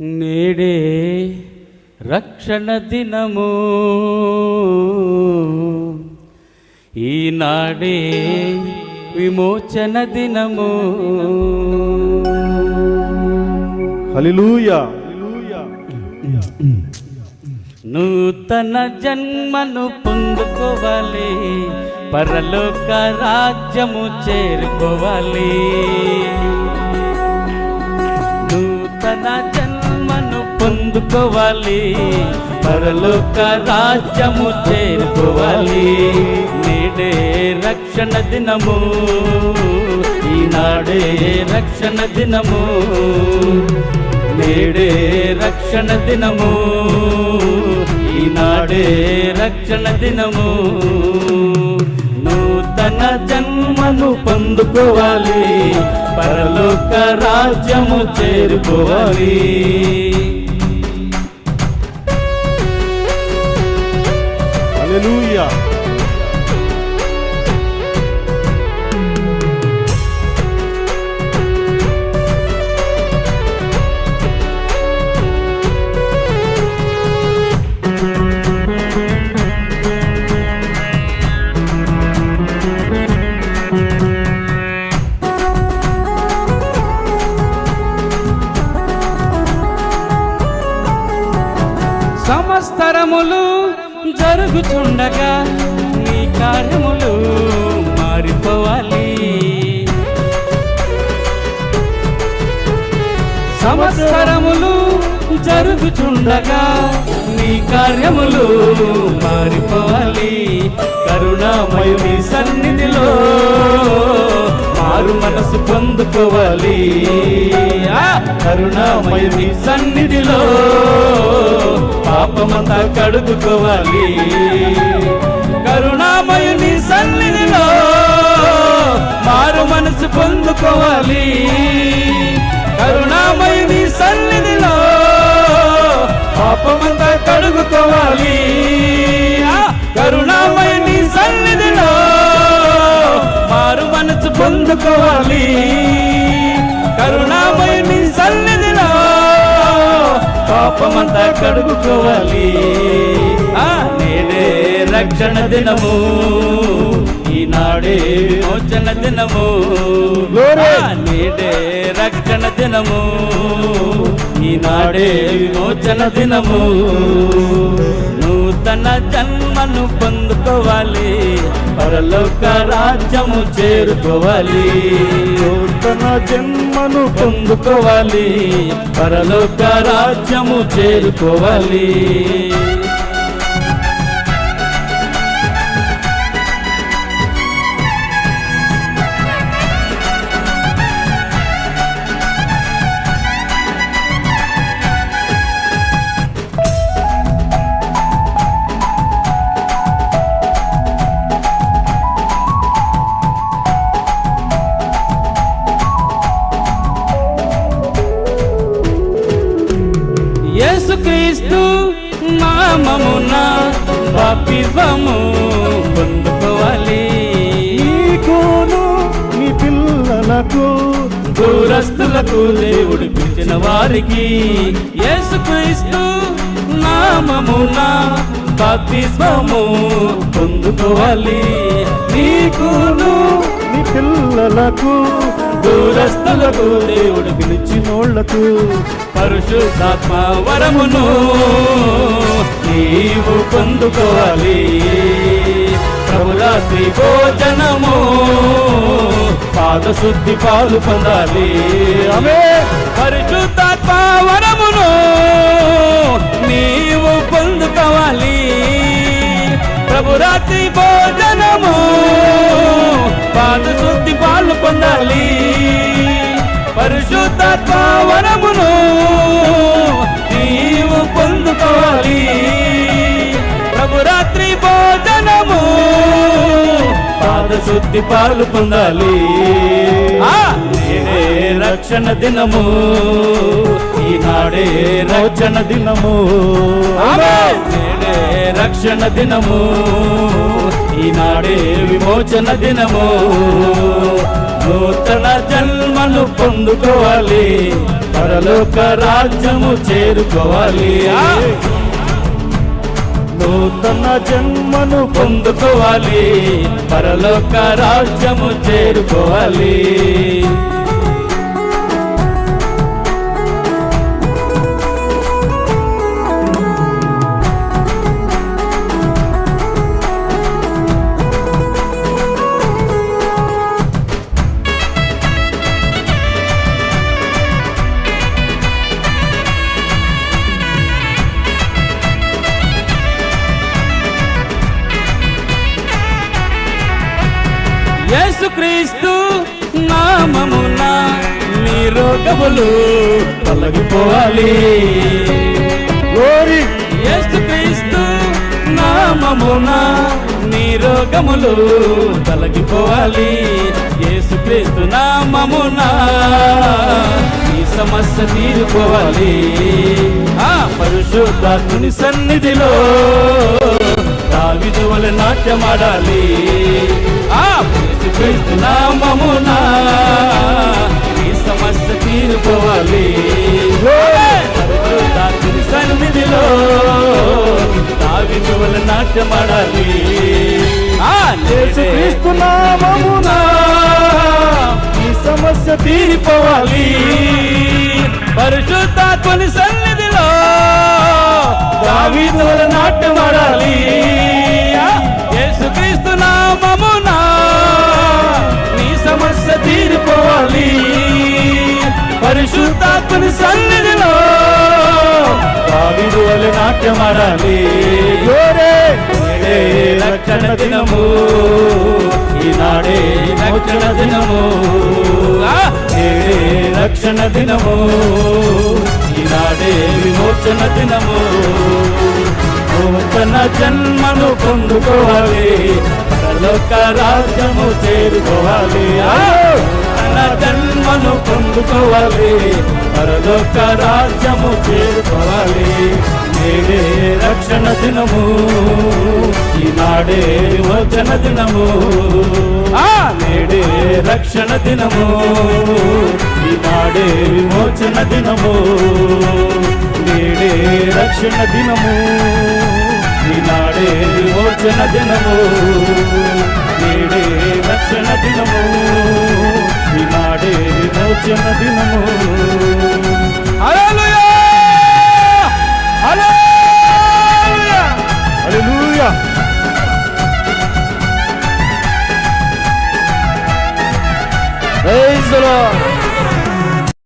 నేడే రక్షణ దినము. ఈనాడే విమోచన దినము. హల్లెలూయా. నూతన జన్మను పొందుకోవాలి. పరలోక రాజ్యము చేరుకోవాలి. నూతన చేరుకోవాలి. పరలోక రాజ్యము చేరుకోవాలి. నేడే రక్షణ దినము. ఈనాడే రక్షణ దినము. నేడే రక్షణ దినము. ఈనాడే రక్షణ దినము. నూతన జన్మను పొందుకోవాలి. పరలోక రాజ్యము చేరుకోవాలి. సమస్తరములు జరుగుతుండగా నీ కార్యములు మారిపోవాలి. సమస్తరములు జరుగుచుండగా నీ కార్యములు మారిపోవాలి. కరుణామయుని సన్నిధిలో మారు మనసు పొందుకోవాలి. కరుణామయుని సన్నిధిలో పాపమంతా కడుగుకోవాలి కరుణామయుని సన్నిధిలో మారు మనసు పొందుకోవాలి. కరుణామయుని సన్నిధిలో పాపమంతా కడుగుకోవాలి. కరుణామయుని సన్నిధిలో మారు మనసు పొందుకోవాలి. పాపమంతా కడుగుకోవాలి. ఆ నేడే రక్షణ దినము. ఈనాడే విమోచన దినము. నేడే రక్షణ దినము. ఈనాడే విమోచన దినము. నూతన జన్మను పొందుకోవాలి. పరలోక రాజ్యము చేరుకోవాలి. నూతన జన్మను పొందుకోవాలి. పరలోక రాజ్యము చేరుకోవాలి. యేసుక్రీస్తు నామమున బాప్తిస్మము పొందుకోవాలి. నీకును నీ పిల్లలకు దూరస్తులకు దేవుడు పిలిచిన వారికి యేసుక్రీస్తు నామమున బాప్తిస్మము పొందుకోవాలి. నీకును నీ పిల్లలకు దూరస్తులకు దేవుడు పిలిచినోళ్ళకు పరిశుద్ధాత్మ వరమును నీవు పొందుకోవాలి. ప్రభురాత్రి భోజనము పాదశుద్ధి పాలు పొందాలి. అవే పరిశుద్ధాత్మ వరమును నీవు పొందుకోవాలి. ప్రభురాత్రి భోజనము పాదశుద్ధి పాలు పొందాలి. పరిశుద్ధాత్మ వరమును నీవు పొందుకోవాలి. ప్రభురాత్రి భోజనము పాదశుద్ధి పాలు పొందాలి. నేడే రక్షణ దినము ఈనాడే రక్షణ దినము. రక్షణ దినము. ఈనాడే విమోచన దినము. నూతన జన్మను పొందుకోవాలి. పరలోక రాజ్యము చేరుకోవాలి. నూతన జన్మను పొందుకోవాలి. పరలోక రాజ్యము చేరుకోవాలి. యేసుక్రీస్తు నామమున మీ రోగములు తొలగిపోవాలి. గ్లోరీ యేసుక్రీస్తు నామమున నీ రోగములు తొలగిపోవాలి. యేసుక్రీస్తు నామమున ఈ సమస్య తీరుకోవాలి. ఆ పరిశుద్ధాత్ముని సన్నిధిలో దావిదు వలె నాట్యమాడాలి. ఆ నామమున ఈ సమస్య తీరుకోవాలి. సన్నిధిలో దావిదు వలె నాట్యమాడాలి. నామమున ఈ సమస్య తీరిపోవాలి. పరిశుద్ధాత్మని సన్నిధిలో దావీదుల నాట్యమాడాలి పరిశుద్ధాత్మని సన్నిధిలో. దావీదుల నాట్యమాడాలి. రక్షణ దినము. ఈనాడే రక్షణ దినము. ఆ! నేడే రక్షణ దినము. ఈనాడే విమోచన దినము. నూతన జన్మను పొందుకోవాలి. పరలోక రాజ్యము చేరుకోవాలి. ఆ! నూతన జన్మను పొందుకోవాలి. పరలోక రాజ్యము చేరుకోవాలి నేడే రక్షణ దినము. ఈనాడే విమోచన దినము. నేడే రక్షణ దినము. ఈనాడే విమోచన దినము. నేడే రక్షణ దినము. ఈనాడే విమోచన దినము. నేడే రక్షణ దినము. ఈనాడే విమోచన దినము.